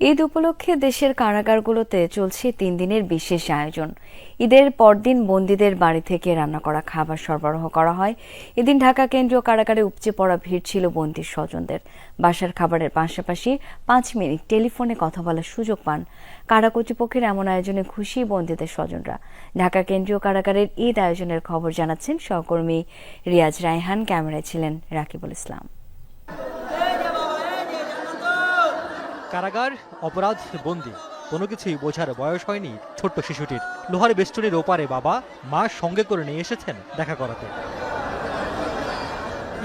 ঈদ উপলক্ষে দেশের কারাগারগুলোতে চলছে তিন দিনের বিশেষ আয়োজন। ঈদের পরদিন বন্দীদের বাড়ি থেকে রান্না করা খাবার সরবরাহ করা হয়। এদিন ঢাকা কেন্দ্রীয় কারাগারে উপচে পড়া ভিড় ছিল বন্দির স্বজনদের। বাসার খাবারের পাশাপাশি পাঁচ মিনিট টেলিফোনে কথা বলার সুযোগ পান কারা কর্তৃপক্ষের এমন আয়োজনে খুশি বন্দীদের স্বজনরা। ঢাকা কেন্দ্রীয় কারাগারের ঈদ আয়োজনের খবর জানাচ্ছেন সহকর্মী রিয়াজ রায়হান। ক্যামেরায় ছিলেন রাকিবুল ইসলাম। কারাগার, অপরাধ, বন্দি। কোনো কিছুই বোঝার বয়স হয়নি ছোট্ট শিশুটির। লোহার বেষ্টনীর ওপারে বাবা মা সঙ্গে করে নিয়ে এসেছেন দেখা করাতে।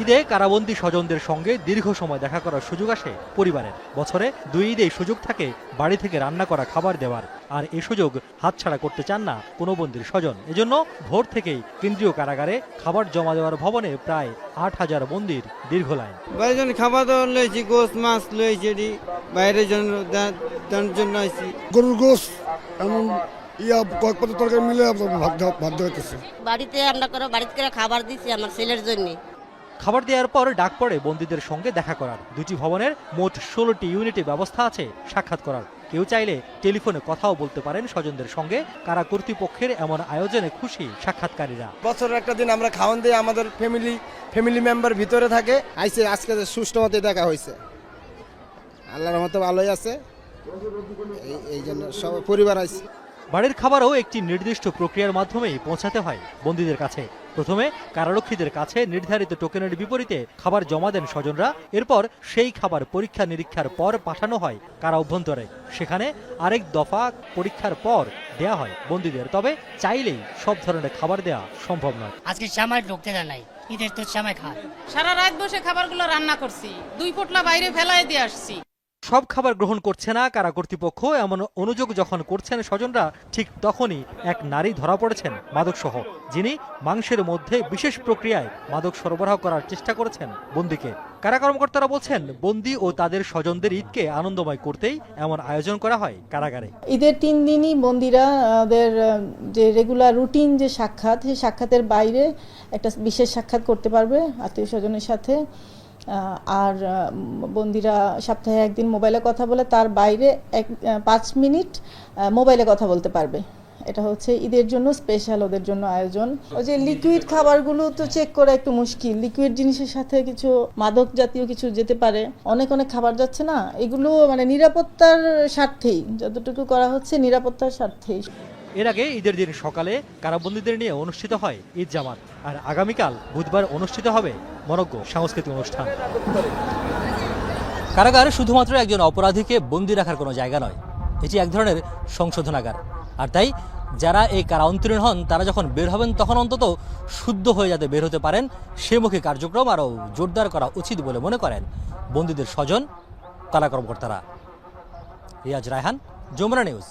ঈদে কারাবন্দী স্বজনদের সঙ্গে দীর্ঘ সময় দেখা করার সুযোগ আসে পরিবারের। বছরে দুই ঈদে সুযোগ থাকে বাড়ি থেকে রান্না করা খাবার দেওয়ার। আর এ সুযোগ হাতছাড়া করতে চান না কোনো বন্দির স্বজন। এজন্য ভোর থেকেই কেন্দ্রীয় কারাগারে খাবার জমা দেওয়ার ভবনে প্রায় আট হাজার বন্দির দীর্ঘ লাইন। বাইরের খাবার দাবার লয়েছি গোস মাছ লয়েছি বাইরের জন্য জন্য আইছি। গরুর গোস এমন ইয়া কয়েক পাতা তরকারি মিলে ভাত ভাত দেওয়াইতেছে বাড়িতে আমরা করে বাড়িতে করে খাবার দিছি আমার ছেলের জন্য। খাবার দেওয়ার পর ডাক পড়ে বন্দীদের সঙ্গে দেখা করার। দুটি ভবনের মোট ষোলোটি ইউনিটে ব্যবস্থা আছে সাক্ষাৎ করার। কেউ চাইলে টেলিফোনে কথাও বলতে পারেন স্বজনদের সঙ্গে। কারা কর্তৃপক্ষের এমন আয়োজনে খুশি সাক্ষাৎকারীরা। বছরের একটা দিন আমরা খাওয়ান দিয়ে আমাদের ফ্যামিলি ফ্যামিলি মেম্বার ভিতরে থাকে। আইসে আজকে সুষ্ঠু মতে দেখা হয়েছে। আল্লাহর মতো ভালোই আছে। এই এই জন্য সব পরিবার আইছে বাড়ির খাবারও একটি নির্দিষ্ট প্রক্রিয়ার মাধ্যমেই পৌঁছাতে হয় বন্দীদের কাছে। প্রথমে কারারক্ষীদের কাছে নির্ধারিত টোকেনের বিপরীতে খাবার জমা দেন স্বজনরা এরপর সেই খাবার পরীক্ষা নিরীক্ষার পর পাঠানো হয় কারা অভ্যন্তরে। সেখানে আরেক দফা পরীক্ষার পর দেয়া হয় বন্দীদের তবে চাইলেই সব ধরনের খাবার দেওয়া সম্ভব নয়। আজকে সামায় ঢুকতে দেয় নাই ঈদের তো সামায় খায়। সারা রাত বসে খাবারগুলো রান্না করছি দুই পোটলা বাইরে ফেলায় দিয়ে আসছি। সব খাবার গ্রহণ করছে না কারা কর্তৃপক্ষ। এমন অনুযোগ যখন করছেন স্বজনরা, ঠিক তখনই এক নারী ধরা পড়েছেন মাদকসহ, যিনি মাংসের মধ্যে বিশেষ প্রক্রিয়ায় মাদক সরবরাহ করার চেষ্টা করেছেন বন্দিকে। কারা কর্মকর্তারা বলছেন, বন্দি ও তাদের স্বজনদের ঈদকে আনন্দময় করতেই এমন আয়োজন করা হয় কারাগারে। ঈদের তিন দিনই বন্দিরা ওদের যে রেগুলার রুটিন যে সাক্ষাৎ, সেই সাক্ষাতের বাইরে একটা বিশেষ সাক্ষাৎ করতে পারবে আত্মীয় স্বজনের সাথে। আর বন্দিরা সপ্তাহে একদিন মোবাইলে কথা বলে তার বাইরে এক পাঁচ মিনিট মোবাইলে কথা বলতে পারবে। এটা হচ্ছে ঈদের জন্য স্পেশাল ওদের জন্য আয়োজন। ওই যে লিকুইড খাবারগুলো তো চেক করা একটু মুশকিল। লিকুইড জিনিসের সাথে কিছু মাদক জাতীয় কিছু যেতে পারে। অনেক অনেক খাবার যাচ্ছে না। এগুলো মানে নিরাপত্তার স্বার্থেই যতটুকু করা হচ্ছে নিরাপত্তার স্বার্থেই। এর আগে ঈদের দিন সকালে কারাবন্দীদের নিয়ে অনুষ্ঠিত হয় ঈদ জামাত, আর আগামীকাল বুধবার অনুষ্ঠিত হবে মনজ্ঞ সাংস্কৃতিক অনুষ্ঠান। কারাগার শুধুমাত্র একজন অপরাধীকে বন্দী রাখার কোনো জায়গা নয়, এটি এক ধরনের সংশোধনাগার। আর তাই, যারা এই কারা অন্তরীণ হন, তারা যখন বের হবেন, তখন অন্তত শুদ্ধ হয়ে যাতে বের হতে পারেন সেমুখী কার্যক্রম আরও জোরদার করা উচিত বলে মনে করেন বন্দীদের স্বজন কারা কর্মকর্তারা। রিয়াজ রায়হান, যমুনা নিউজ।